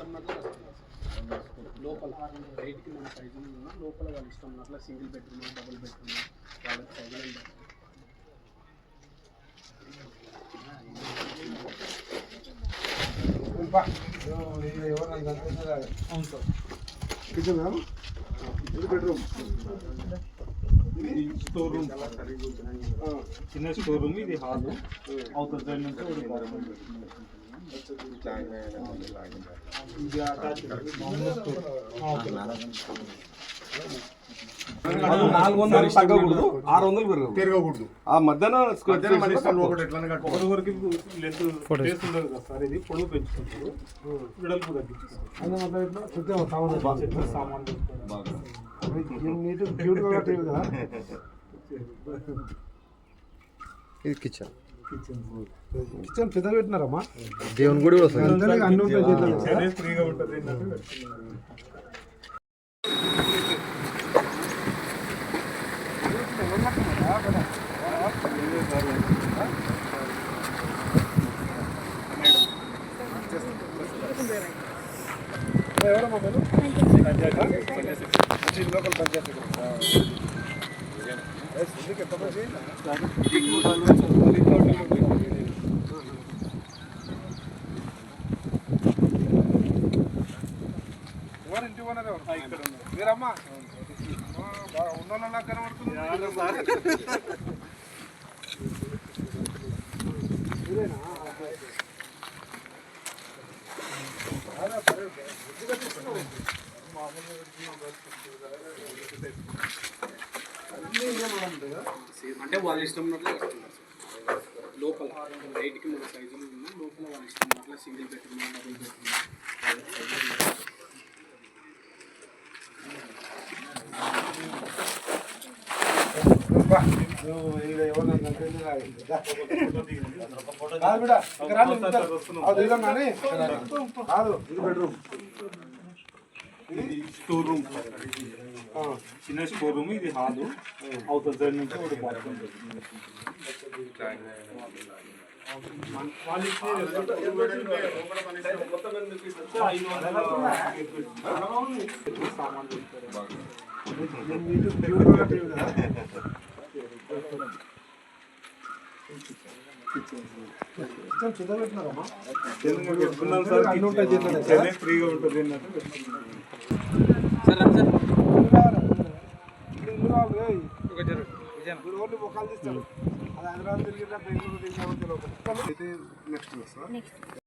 ఇష్టంనట్లు లోపల బయటికి మన సైజులు ఉన్నా లోపల వాళ్ళు ఇష్టం అట్లా సింగిల్ బెడ్రూమ్ డబుల్ బెడ్రూమ్ వాళ్ళకి సైజులు అవును సార్. కిచెన్? ఇది బెడ్రూమ్ స్టోర్ రూమ్ చిన్న స్టోర్ రూమ్ ఇది హాల్ అవుతుంది. నుంచి నాలుగు వందలు తగ్గకూడదు ఆరు వందలు పెరగదు తిరగకూడదు ఆ మధ్యాహ్న పొడవు పెంచుకుంటారు. విడల్పు తగ్గించుకుంటారు. సామాన్లు ఇది కిచెన్ కిచెన్ పెద్ద పెట్టినారమ్మా దేవుని గుడి అన్ని ఉంటాయి ఫ్రీగా ఉంటుంది ఎవరమ్మా మీరు లోకల్ పంచాయతీ ఎందుకు ఎంత మంది ఎవరు ఇంటి ఓనర్ ఎవరు? మీరమ్మా? బాగా ఉన్నోళ్ళ కనబడుతుంది అంటే వాళ్ళ ఇష్టం ఉన్నట్లు. లోపల బయటికి మూడు సైజులు ఉన్నాయి లోపల వాళ్ళ ఇష్టం ఉన్నట్లు సింగిల్ బెడ్రూమ్ కాదు బిడ్డ, ఇక్కడ రండి, ఇద్దరు. అది దిగుదాం కానీ. కాదు ఇది బెడ్రూమ్ ఇది స్టోర్ రూమ్ చిన్న స్టోర్ రూమ్ ఇది హాల్ అవుటర్ సైడ్ నుంచి ఒకటి బాత్రూమ్ ఐదు వందల సామాన్లు చర్య ఫ్రీగా ఉంటుంది ఏంటంటే పెట్టుకున్నాం సార్ ముఖాలు తీస్తారు అది హైదరాబాద్ బెంగళూరు అయితే నెక్స్ట్ సార్